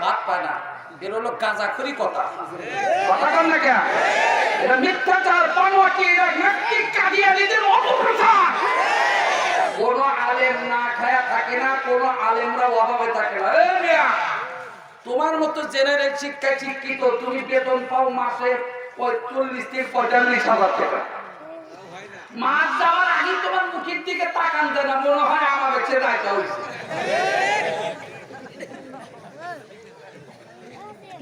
ভাত পায় না। এর হলো গাঁজাখড়ি কথা। না কেন? এটা মিথ্যাচার পানোয়াটি এটা অপপ্রচার। কোন আলেম না খায়া থাকে না, কোন আলেমরা অভাবে থাকে না। এই মিয়া, তোমার মতো জেনারেল শিক্ষা শিক্ষিত, তুমি বেতন পাও মাসে চল্লিশ থেকে পঁয়তাল্লিশ হাজার টাকা। মাস যাওয়ার আগে তোমার মুখের দিকে তাকান দেয় না, মনে হয় আমার রায়টা হয়েছে।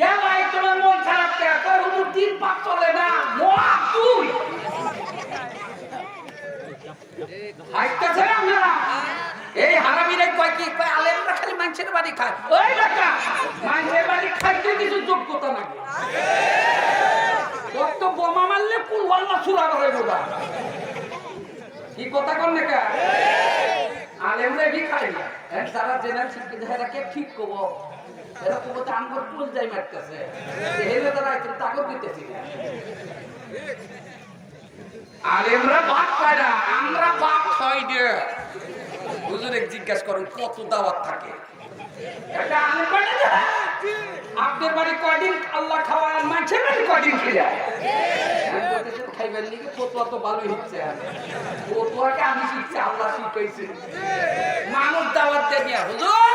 এ ভাই, তোমার মন খারাপ কে তোর চলে না। মোয়া তুই। না এই হারামিরা কয় কি? কয় আলেমরা খালি মানুষের বাড়ি খায়। মানুষের বাড়ি খাইতে কিছু যোগ্যতা নাকি তোর তো বোমা মারলে কুল ওয়াল্লা সুরা করে বোঝা কি কথা কর না আলেমরা কি খায় না। যারা জেনারেল এরা কে ঠিক কব। এরা আমগর পুল যাই মারতেছে তারা তাকে দিতেছি আলেমরা পায় না। আমরা বাপ খাই দে হুজুরে জিজ্ঞাসা করেন, কত দাওয়াত থাকে? এটা আলেম বাড়ি না। আপনার বাড়ি কদিন আল্লাহ খাওয়ায় মাঝে বাড়ি কদিন খিলা খাইবেন নাকি? ফতুয়া তো ভালোই হচ্ছে। ফতুয়াকে আমি শিখছি, আল্লাহ শিখাইছে। মানুষ দাওয়াত দিয়ে নিয়া হুজুর!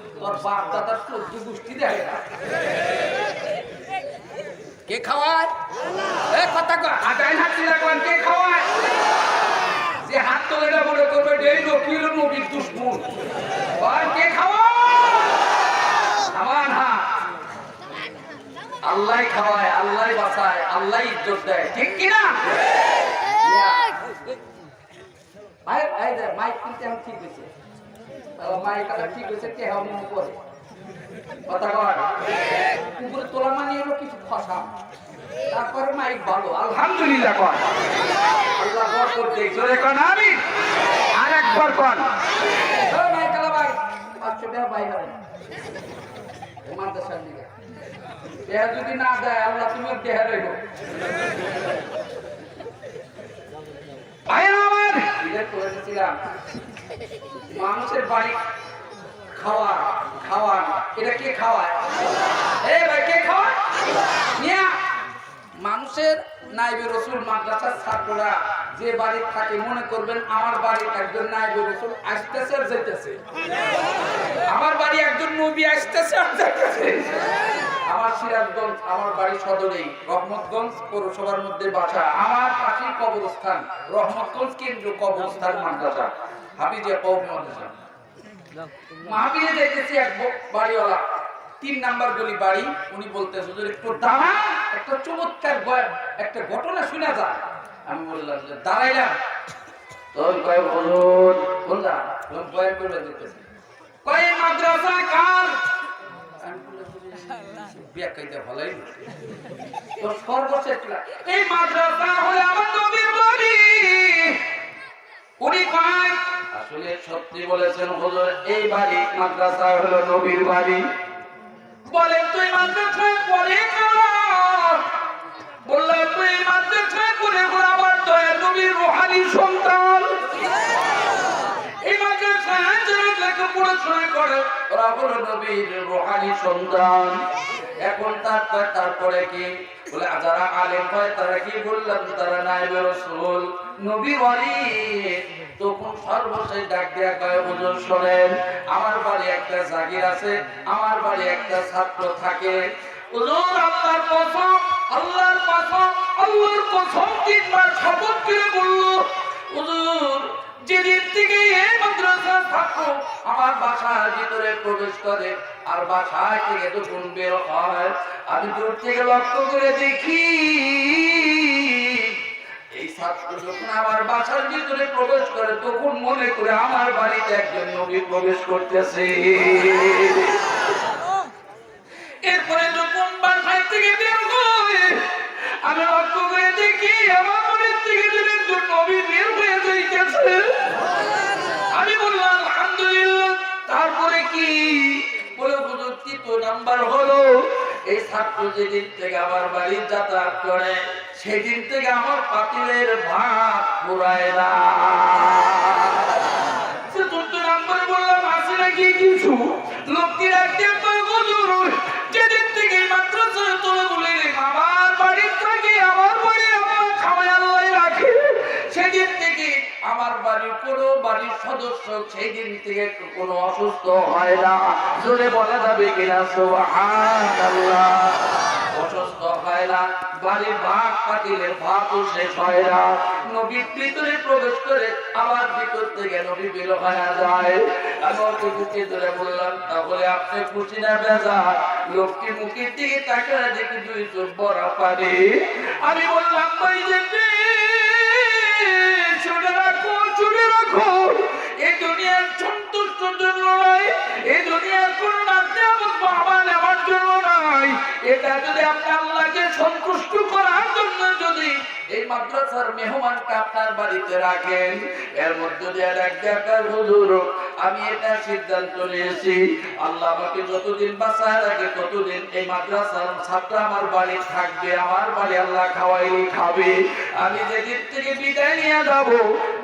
বাপ দাদার চোদ্দ গোষ্ঠী দেখে না। কে খাওয়ায়? এ কথা কয় আটাই হাতি কে খাওয়ায়? যে হাত তোলে না মনে করবে এই নকিল নবীর দুশ্মন। আর কে খাওয়ায়? আমার হাত। আল্লাহ খাওয়ায় আল্লাহ বাঁচায় আল্লাহ ইজ্জত দেয়। ঠিক কি না? ভাই ভাই দে মাইক কিনতে আমি ঠিক হয়েছে। মাইক আবার ঠিক হয়েছে কে হাও মনে করে? কথা কয় উপরে তোলা মানে হলো কিছু খসা। তারপরে মাইক ভালো আলহামদুলিল্লাহ কর আল্লাহ বরকত দেখ জোরে কর আমি? আরেকবার কর ও মাইক আলা ভাই 500 টাকা ভাই হবে। মাদ্রাসার দিকে দেহ যদি না দেয় আল্লাহ তুমি দেহ রইব ভাইরা আমার। মানুষের বাড়ি খাওয়া খাওয়া এটা কে খাওয়ায়? কে খাওয়ায়? মানুষের নাইবে রসুল মাদ্রাসার ছাত্ররা যে বাড়ি থাকে, মনে করবেন আমার বাড়ির একজন নাইবে রসুল আসতেছে আর যাইতেছে। আমার বাড়ি একজন নবী আসতেছে আর যাইতেছে। আমার সিরাজগঞ্জ, আমার বাড়ি সদরেই, রহমতগঞ্জ পৌরসভার মধ্যে বাসা। আমার পাশেই কবরস্থান, রহমতগঞ্জ কেন্দ্র কবরস্থান মাদ্রাসা। হাবিজিয়া কৌম মাদ্রাসা মাহবিলে দেখতেছি এক বাড়িওয়ালা। তিন নাম্বার গলি বাড়ি উনি বলতে হুজুর একটু দাঁড়া একটা চমৎকার একটা ঘটনা শোনা যায়। আমি বললাম যে দাঁড়াইলাম। তোর কয় হুজুর বললাম বয়ান করবে দিতেছি কয় মাদ্রাসা কার? ভালোই তোর সর্বশেষ এই মাদ্রাসা হলো আমার নবীর বাড়ি। উনি কয় আসলে সত্যি বলেছেন হুজুর এই বাড়ি মাদ্রাসা হলো নবীর বাড়ি। বলেন তুই মাদ্রাসায় পড়ে বললাম তুই মাদ্রাসায় করে আমার দয়া নবীর রোহানি সন্তান। এই মাদ্রাসায় যারা লেখা পড়াশোনা করে ওরা হলো নবীর রোহানি সন্তান। এখন তারপর তারপরে কি? বলে যারা আলেম হয়, তারা কি বললাম? তারা নাইবে রসুল। নবী ওয়ালি তখন সর্বশেষ ডাক দেয়া কয়, হুজুর, শোনেন, আমার বাড়ি একটা জাগির আছে, আমার বাড়ি একটা ছাত্র থাকে। হুজুর, আল্লাহর কসম আল্লাহর কসম আল্লাহর কসম তিনবার শপথ করে বলল, হুজুর, যেদিন থেকে আমার বাসার ভিতরে প্রবেশ করে, আর বাসায় থেকে যখন বের হয়। আমি দূর থেকে লক্ষ্য করে দেখি যখন আমার বাসার নবী প্রবেশ করতেছে। থেকে বের হয়ে আমি লক্ষ্য করে দেখি, আমার বাড়ির থেকে নবী বের হয়ে যাইতেছে আমি বললাম আলহামদুলিল্লাহ তারপরে কি? বলে, হুজুর তো নাম্বার হলো? এই ছাত্র যেদিন থেকে আমার বাড়ি যাতায়াত করে, সেদিন থেকে আমার পাতিলের ভাত পুরায় না। চতুর্থ নাম্বার বললাম আছে নাকি কিছু? লোকটি রাখতে হুজুর সদস্য সেই দিন থেকে কোনো অসুস্থ হয় না। জোরে বলা যাবে কিনা, সুবহানাল্লাহ। অসুস্থ না বাড়ির ভাগ পাতিলে ভাতও শেষ না। নবীর ভিতরে প্রবেশ করে আবার ভিতর থেকে নবী বের যায়। আমি ওকে বুকে ধরে বললাম, তাহলে আপনি খুশি না বেজা লোকটি মুখের দিকে তাকায় দেখি দুই চোখ বড় পারে আমি বললাম এই দুনিয়ার সন্তুষ্টর জন্য নয় এই দুনিয়ার কোন বাবা নেওয়ার জন্য নয় এটা যদি আপনি আল্লাহকে সন্তুষ্ট করার জন্য যদি এই মাদ্রাসার মেহমানকে আপনার বাড়িতে রাখেন। এর মধ্যে দিয়ে ডাক দেখার হুজুর, আমি এটা সিদ্ধান্ত নিয়েছি। আল্লাহ আমাকে যতদিন বাঁচায় রাখে ততদিন এই মাদ্রাসার ছাত্র আমার বাড়ি থাকবে, আমার বাড়ি আল্লাহ খাওয়াইনি খাবে। আমি যেদিন থেকে বিদায় নিয়ে যাব,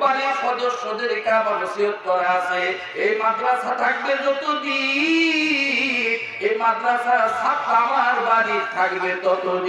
বাড়ির সদস্যদেরকে আমার ওসিয়ত করা আছে। এই মাদ্রাসা থাকবে যতদিন, এই মাদ্রাসা ছাত্র আমার বাড়ি থাকবে ততদিন।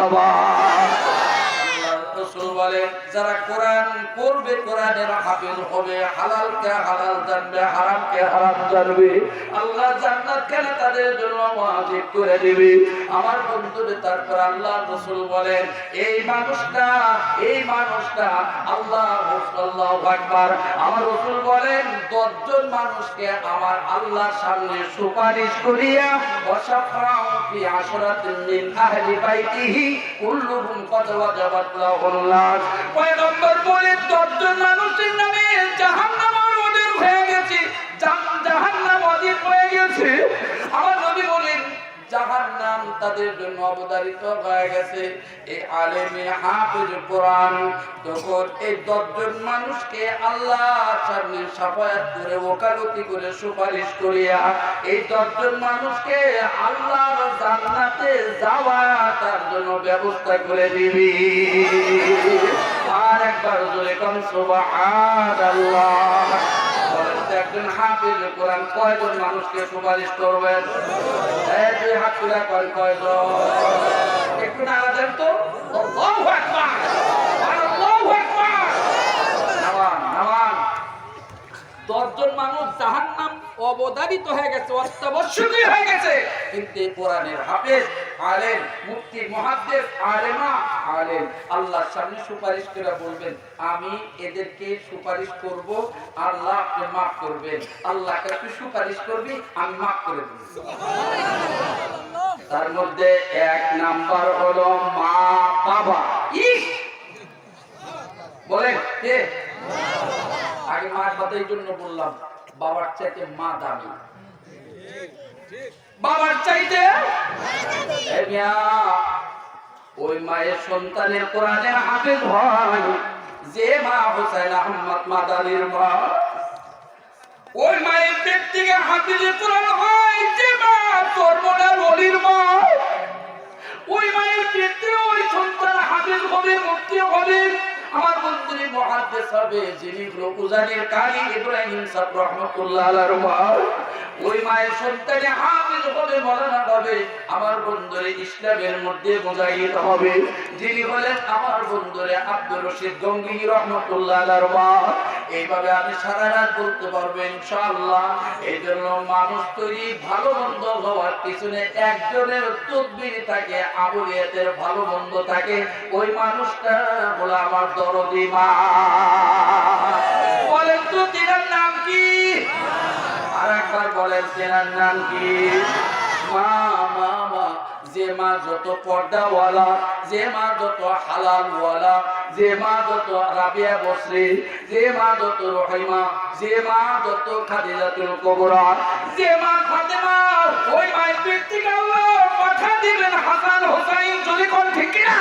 মারহাবা যারা কোরআন পড়বে, কোরআনের হাফেজ হবে হালালকে হালাল জানবে হারামকে হারাম জানবে, আল্লাহ জান্নাত কেন তাদের জন্য ওয়াজিব করে দিবে? আমার বন্ধুদের তারপর আল্লাহ রাসূল বলেন, এই মানুষটা এই মানুষটা, আল্লাহ আল্লাহু আকবার। আমার রাসূল বলেন, দশজন মানুষকে আমার আল্লাহর সামনে সুপারিশ করিয়া ওয়াশাফাউ ফি আশরাতিন মিন আহলি বাইতিহি কুল্লুহুম কদ ওয়াজাবাত লাহুল নাস পয়গম্বর বলে দশজন মানুষের নামে জাহান্নাম ওদের হয়ে গেছে। জাহান- জাহান্নাম ওদের হয়ে গেছে। আমার নবী বলেন, জাহান্নাম তাদের জন্য অবতারিত হয়ে গেছে। এই আলেমে হাফিজ কোরআন। তখন এই দশজন মানুষকে আল্লাহ সামনে সাফায়াত করে, ওকালতি করে, সুপারিশ করিয়া এই দশজন মানুষকে আল্লাহর জান্নাতে যাওয়া তার জন্য ব্যবস্থা করে দিবি। আর একবার জোরে সুবহানাল্লাহ। একজন হাফিজ, কোরআন কয়জন মানুষকে সুপারিশ করবেন দুই হাত তুলে কয় কয়জন? একটু তো। দশজন মানুষ জাহান্নাম অবদারিত হয়ে গেছে অত্যাবশ্যকীয় হয়ে গেছে। কিন্তু কোরআনের হাফেজ আলেম মুফতি মুহাদ্দিস আলেমা আলেম আল্লাহর সামনে সুপারিশ করে বলবেন আমি এদেরকে সুপারিশ করব আল্লাহ আপনি মাফ করবেন। আল্লাহ কাছে সুপারিশ করবি আমি মাফ করে দেব। তার মধ্যে এক নাম্বার হলো মা বাবা। ইস! বলেন কে? আগে মার কথার জন্য বললাম। বাবার চাইতে মা দামি। বাবার চাইতে? ওই মায়ের সন্তানের কোরআনের হাফেজ হয়। যে মা হোসেন আহমদ মাদানির মা। ওই মায়ের থেকে হাফিজে কোরআন হয়। যে মা তোর মনের অলির মা। ওই মায়ের পেটে ওই সন্তান হাফিজ হবে, মুক্তি হবে। আমার বন্ধুরে হবে, যিনি কারি ইব্রাহিম ওই মায়ের সন্তানে হবে হবে, আমার বন্ধুরে ইসলামের মধ্যে মুজাহিদ হবে, যিনি হলেন আমার বন্ধুরে আব্দুর রশিদ গঙ্গি রহমাতুল্লাহ এইভাবে আপনি সারা রাত বলতে পারবেন, ইনশাআল্লাহ এই জন্য মানুষ তৈরি ভালো মন্দ হওয়ার পিছনে একজনের তদবির থাকে আবুলিয়াতের ভালো মন্দ থাকে। ওই মানুষটা বলে আমার দরদি মা বলেন তো তিনার নাম কি? আর একবার বলেন মা মা মা, যে মা যত পর্দাওয়ালা, যে মা যত হালালওয়ালা, যে মা যত রাবিয়া বসরি যে মা যত রহিমা, যে মা যত খাদিজাতুল কুবরা, যে মা ফাতেমা, ওই মায়ের ব্যক্তিকে দিবেন হাসান হোসাইন, যদি কোন ঠিক না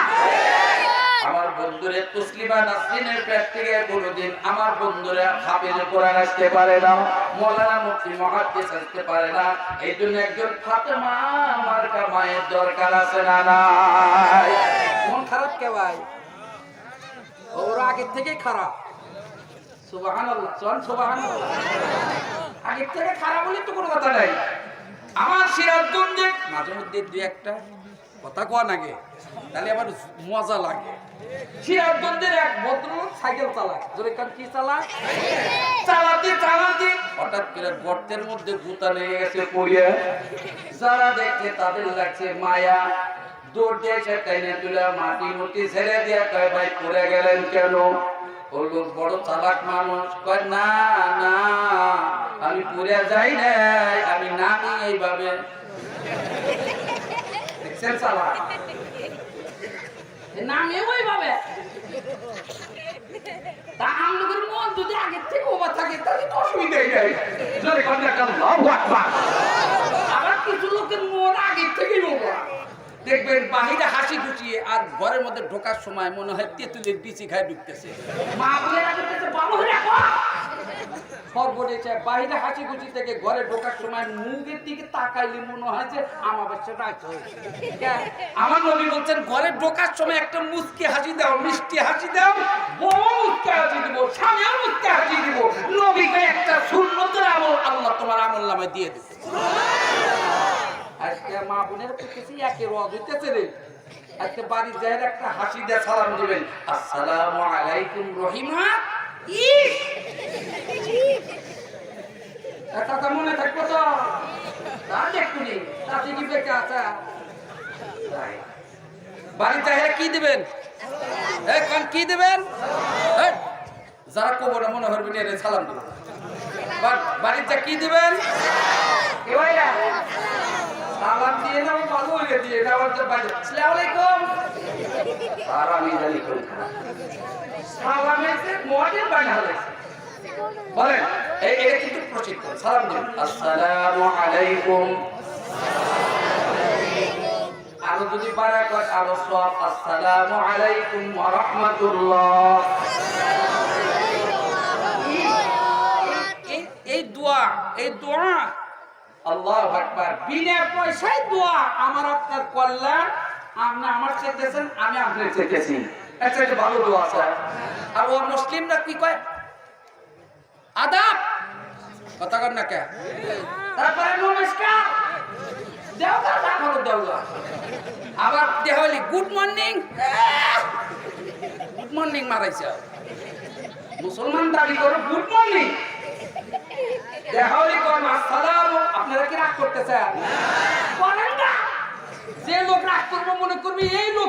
আমার বন্ধুরে তসলিমা নাসরিনের পেট থেকে কোনোদিন আমার বন্ধুরে হাফিজ কোরআন আসতে পারে না, মৌলানা মুফতি মুহাদ্দিস আসতে পারে না। এই জন্য একজন ফাতেমা আমার মায়ের দরকার আছে না নাই? মন খারাপ কে ভাই? ওরা আগের থেকেই খারাপ। সুবহানাল্লাহ, চল সুবহানাল্লাহ। আগে থেকে খারাপ বলে তো কোনো কথা নাই। আমার সিরাজগঞ্জে মাঝে মধ্যে দুই একটা কথা কোয়া নাগে। তাহলে আবার মজা লাগে। সিরাজগঞ্জের এক ভদ্রলোক সাইকেল চালায়। জোরে কান, কি চালায়? চালাতে চালাতে। হঠাৎ করে গর্তের মধ্যে গুতা লেগে গেছে পড়িয়া। যারা দেখছে তাদের লাগছে মায়া। দৌড় দিয়ে সে টাইনে তুলে মাটি মুটি ছেড়ে দিয়ে কয়, ভাই, পড়ে গেলেন কেন? লোক বড় চালাক মানুষ। কয়, না না, আমি পড়ে যাই নাই, আমি নামি এইভাবে। দেখছেন নামে ওইভাবে তা আমলোকের মন যদি আগের থেকে ওবা থাকে তাহলে তো অসুবিধাই নাই। জোরে কন্যা কাল আল্লাহু আকবার আবার কিছু লোকের মন আগের থেকেই ওবা দেখবেন বাহিরে হাসি খুশিয়ে আর ঘরের মধ্যে ঢোকার সময় মনে হয় তেঁতুলের বিচি খায় ঢুকতেছে। মা বলে ভালো হয়ে রাখো বাইরে হাসি খুশি থেকে ঘরে ঢোকার সময় মুখের দিকে তাকাইলে মনে হয় যে হয়েছে। আমার নবী বলছেন, ঘরে ঢোকার সময় একটা হাসি দাও, মিষ্টি হাসি দাও হাসি দিব স্বামীও হাসি দিব। নবীকে একটা আমল আল্লাহ তোমার আমল নামে দিয়ে আজকে মা বোনের প্রতি একে রদ হইতেছে রে। আজকে বাড়ির যাই একটা হাসি দিয়ে সালাম দিবেন। আসসালামু আলাইকুম রহিমা কথা মনে থাকব তো। তা দেখুনি তাতে কি বেঁকে আছে বাড়ির চাহিদা কি দিবেন? এই কান কি দিবেন? যারা কবর মনে করবেন এর সালাম দিবেন বাড়িতে কি দিবেন? সালাম দিয়ে নাও ভালো হয়ে দিয়ে নাও যে বাইরে আসসালামু আলাইকুম আর আমি জানি কোন সালামের যে মডেল বানালে বলেন এই এটা কিন্তু প্রচিত সালাম দিন। আসসালামু আলাইকুম। আরও যদি বাড়া কয় আরও সব। আসসালামু আলাইকুম ওয়া রাহমাতুল্লাহ। এই- এই দোয়া এই দোয়া। আল্লাহ আকবার। বিনা পয়সায় দোয়া। আমার আপনার কল্যাণ। আপনি আমার চেয়েছেন আমি আপনার চেয়েছি আচ্ছা এটা ভালো দোয়া স্যার আর ও মুসলিমরা কি কয়? আদাব! কথা কর না কে? তারপরে নমস্কার। দেওগা তারপরে দেওগা আবার Diwali good morning good morning মারাইছে। মুসলমান দাবি করো গুড মর্নিং দেহালি কম আসসালাম আপনারা কি রাগ করতেছেন? করেন না। যে লোক রাগ করব, মনে করবি, এই লোকই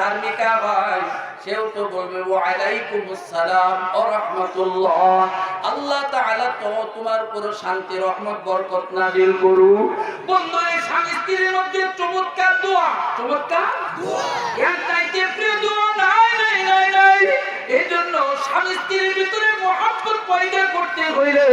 ধার্মিকা হয় সেও তো বলবে, ওয়া আলাইকুম আসসালাম ওয়া রাহমাতুল্লাহ। আল্লাহ তাআলা তো তোমার উপর শান্তি, রহমত, বরকত নাজিল করু বন্ধু, এই স্বামী স্ত্রীর মধ্যে চমৎকার দোয়া চমৎকার দোয়া। এর চাইতে প্রিয় দোয়া নাই নাই নাই নাই। স্বামী স্ত্রীর ভিতরে পয়দা করতে হইলে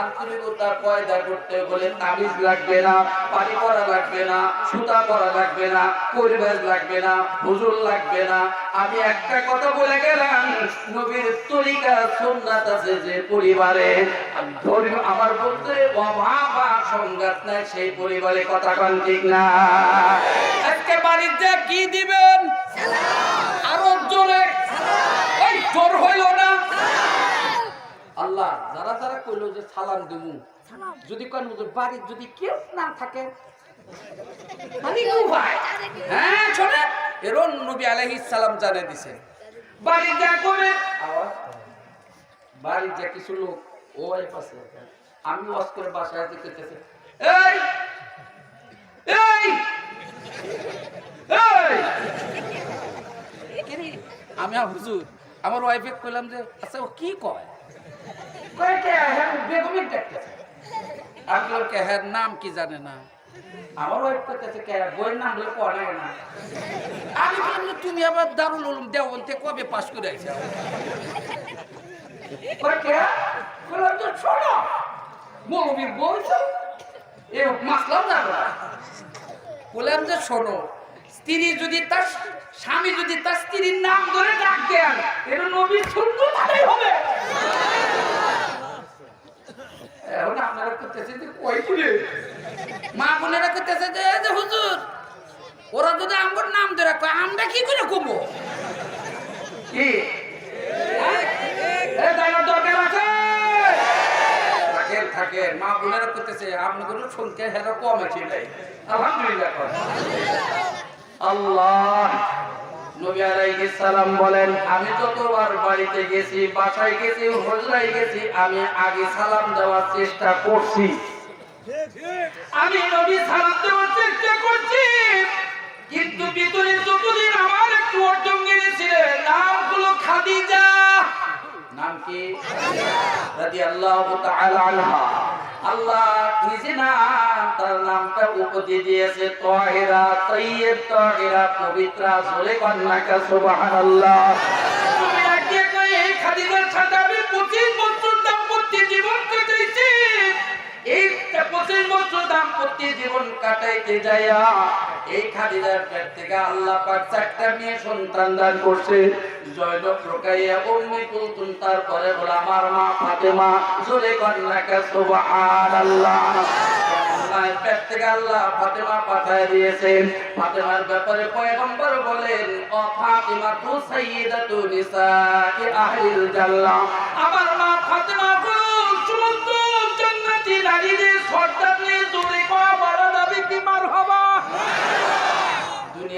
আন্তরিকতা পয়দা করতে হলে তাবিজ লাগবে না, পানি করা লাগবে না, সুতা করা লাগবে না, পরিবেশ লাগবে না, হুজুর লাগবে না। আমি একটা কথা বলে গেলাম, নবীর তরিকা আছে যে পরিবারে আমার বলতে অভাব সংঘাত নাই, সেই পরিবারে কথা কন ঠিক না। আজকে বাড়িতে কি দিবেন আরও জোরে ওই জোর হইল না আল্লাহ যারা যে সালাম দিমু। যদি কোন বাড়ির যদি কেউ না থাকে মানে? হ্যাঁ শোনে এরন নবী আলাইহিস সালাম জানে দিছে। বাড়ি যা করে আওয়াজ যা কিছু লোক ওই পাশে আমি ওয়াজ করে বাসায় আসতে এই এই এই! আমি হুজুর আমার ওয়াইফে কইলাম যে আচ্ছা ও কি কয়? বেগমের দেখতেছে? আমি ওর কে হ্যাঁ নাম কি জানে না? আমার ওয়াইফ করতেছে কে বইয়ের নাম বলে পড়ে না। আমি বললাম তুমি আবার দারুল উলুম দেওয়ন্তে কবে পাস করে আইছো? বললাম তো শোনো মৌলবীর বলছো এ মাসলাম না বললাম যে শোনো স্ত্রী যদি তার স্বামী যদি তার স্ত্রীর নাম ধরে ডাক দেন, এটা নবীর তাই হবে। এখন আপনারা করতেছে যে মা করতেছে যে ওরা যদি নাম ধরে কয়, আমরা করে মা করতেছে আপনি কোনো শুনতে হেরা কম আছে আলহামদুলিল্লাহ। আল্লাহ। নবী আলাইহিস সালাম বলেন, আমি যতবার বাড়িতে গেছি, বাসায় গেছি, হজরায় গেছি, আমি আগে সালাম দেওয়ার চেষ্টা করছি। আমি নবী সালাম দেওয়ার চেষ্টা করছি। কিন্তু ভিতরে যতদিন আমার একটু অর্জন গেছিলেন নাম হলো খাদিজা। নাম কি? রাদিয়াল্লাহু তাআলা আনহা। আল্লাহ নিজে নাম তার নামটা উপতি দিয়েছে, তাহিরা তাইয়্যিব তাহিরা, পবিত্রা জোরে কন্যাকা, সুবহানাল্লাহ। তুমি এই খাদিজার সাথে আমি 25 বছর দাম্পত্য জীবন কাটাইছি। এই 25 বছর দাম্পত্য জীবন কাটাইতে যাইয়া, এই খাদিজার থেকে আল্লাহ পাক মেয়ে সন্তান দান করছে। জয়নব রুকাইয়া, উম্মে আমার মা ফাতেমা জোরে বলেন, ও ফাতিমা তু সাইয়্যিদাতু নিসাই আহলিল আমার মা ফাতেমা নারীদের সর্দার নিয়ে জোরে কওয়া বড় দাবি কি মারহাবা দুনিয়ার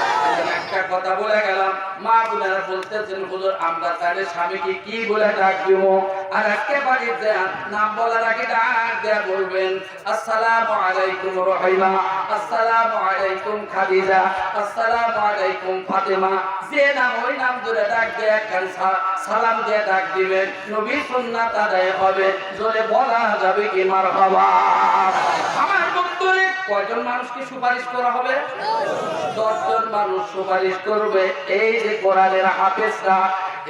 একটা কথা বলে গেলাম, মা বোনেরা বলতেছেন, হুজুর, আমরা তাহলে স্বামীকে কি বলে ডাক দিব? আর একেবারে নাম বলার আগে ডাক দেয়া বলবেন, আসসালামু আলাইকুম রহিমা, আসসালামু আলাইকুম খাদিজা, আসসালামু আলাইকুম ফাতেমা। যে নাম, ওই নাম ধরে ডাক দেয়া একখান সালাম দিয়ে ডাক দিবেন, নবী সুন্নাত আদায় হবে। জোরে বলা যাবে কি মারহাবা? কয়জন মানুষকে সুপারিশ করা হবে? দশজন মানুষ সুপারিশ করবে। এই যে কোরআনের হাফেজরা,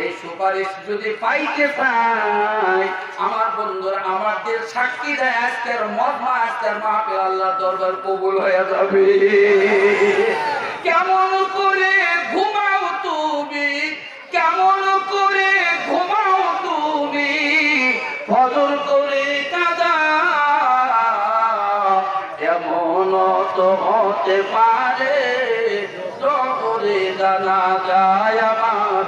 এই সুপারিশ যদি পাইতে চাই আমার বন্ধুরা, আমাদের সাক্ষী দেয়, আজকের মহা আজকের মাহফিল আল্লাহ দরবার কবুল হয়ে যাবে। কেমন করে ঘুমাও তুমি? কেমন করে এমন তো হতে পারে? জগরে জানা যায় আমার,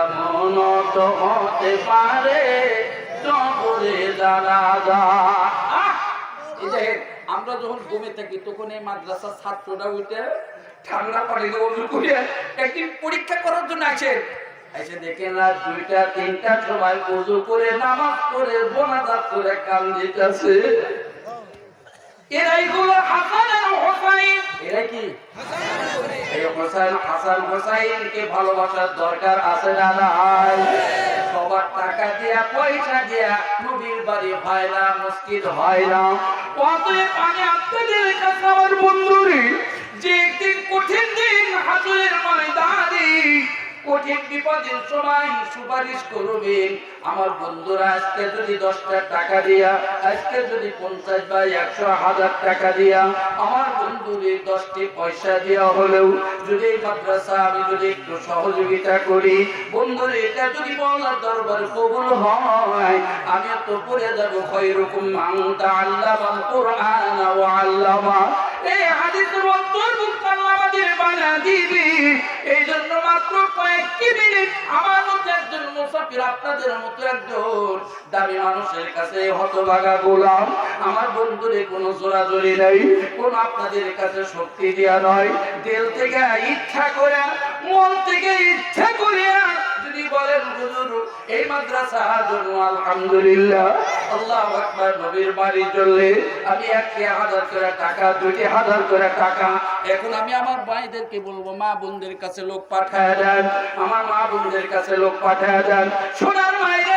এমন তো হতে পারে? জগরে জানা যায়। আমরা যখন ঘুমে থাকি, তখন এই মাদ্রাসার ছাত্ররা উঠে ঠান্ডা করে একদিন পরীক্ষা করার জন্য আছে এসে দেখেন রাত দুইটা তিনটার সময় অজু করে নামাজ পড়ে, বোনাজাত করে কান দিতেছে এরাই গুলো হাসান আর হোসাইন। এরা কি? এই হোসেন হাসান হোসাইনকে ভালোবাসার দরকার আছে না নাই? সবার টাকা দিয়া পয়সা দিয়া নবীর বাড়ি হয় না মসজিদ হয় না। অতএব আমি আপনাদের কাছে আমার বন্ধুরে যে একদিন কঠিন দিন হাজুরের ময়দানে কঠিন বিপদের সময় সুপারিশ করবেন আমার বন্ধুরা, আজকে যদি দশটা টাকা দিয়া, আজকে যদি পঞ্চাশ বা একশো হাজার টাকা দিয়া, আমার বন্ধুরে দশটি পয়সা দিয়া হলেও, যদি মাদ্রাসা আমি যদি একটু সহযোগিতা করি বন্ধুরে এটা যদি বলার দরবার কবুল হয়, আমি তো পড়ে যাব খৈরকম মাংতা আল্লাহ কোরআন ও এই হাদিসের অন্তর্ভুক্ত মুসাফির আপনাদের মতো একজন। দামি মানুষের কাছে হতভাগা গোলাম। আমার বন্ধুরে কোনো জোরাজোরি নেই, কোন আপনাদের কাছে শক্তি দেওয়া নয়। দিল থেকে ইচ্ছা করে মন থেকে ইচ্ছা করিয়া যদি বলেন, হুজুর, এই মাদ্রাসার জন্য আলহামদুলিল্লাহ, আল্লাহ আকবার, নবীর বাড়ি চললে আমি একটি হাজার করে টাকা দুটি হাজার করে টাকা, এখন আমি আমার ভাইদেরকে বলব, মা বোনদের কাছে লোক পাঠায় দেন, আমার মা বোনদের কাছে লোক পাঠায় দেন সোনার মায়ের